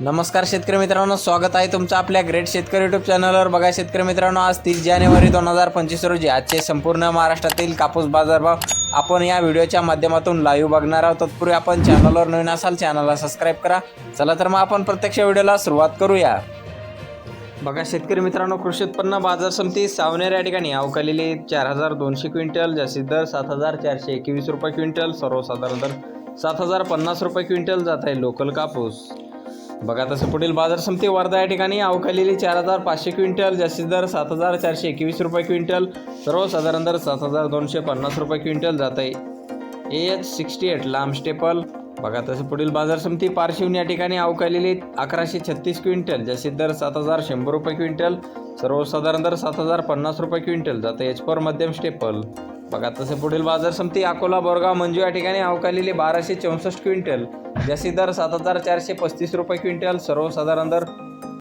नमस्कार शेतकरी मित्रांनो स्वागत आहे तुमचं आपल्या ग्रेट शेतकरी युट्यूब चॅनलवर बघा शेतकरी मित्रांनो आज तीस जानेवारी दोन हजार पंचवीस रोजी आजचे संपूर्ण महाराष्ट्रातील कापूस बाजारभाव आपण या व्हिडिओच्या माध्यमातून लाईव्ह बघणार आहोत. तत्पूर्वी आपण चॅनलवर नवीन असाल चॅनलला सबस्क्राईब करा. चला तर मग आपण प्रत्यक्ष व्हिडिओला सुरुवात करूया. बघा शेतकरी मित्रांनो कृषी उत्पन्न बाजार समिती सावनेर या ठिकाणी अवकालेली चार हजार दोनशे क्विंटल जास्तीत दर सात हजार चारशे एकवीस रुपये क्विंटल सर्वसाधारण दर सात हजार पन्नास रुपये क्विंटल जात आहे लोकल कापूस. बघा तसं पुढील बाजार समिती वर्धा या ठिकाणी. अवकालेली चार हजार पाचशे क्विंटल जास्तीत दर सात हजार चारशे एकवीस रुपये क्विंटल सर्वसाधारण दर सात हजार दोनशे पन्नास रुपये क्विंटल जात आहे ए एच सिक्स्टी एट लांब स्टेपल. बघा तसं पुढील बाजार समिती पारशिवनी या ठिकाणी अवकालेली अकराशे छत्तीस क्विंटल जसे दर सात हजार शंभर रुपये क्विंटल सर्वसाधारण दर सात हजार पन्नास रुपये क्विंटल जातं एच पर मध्यम स्टेपल. बघा तसं पुढील बाजार समिती अकोला बोरगाव मंजू या ठिकाणी अवकालेली बाराशे चौसष्ट क्विंटल जसे दर सात हजार चारशे पस्तीस रुपये क्विंटल सर्वसाधारण दर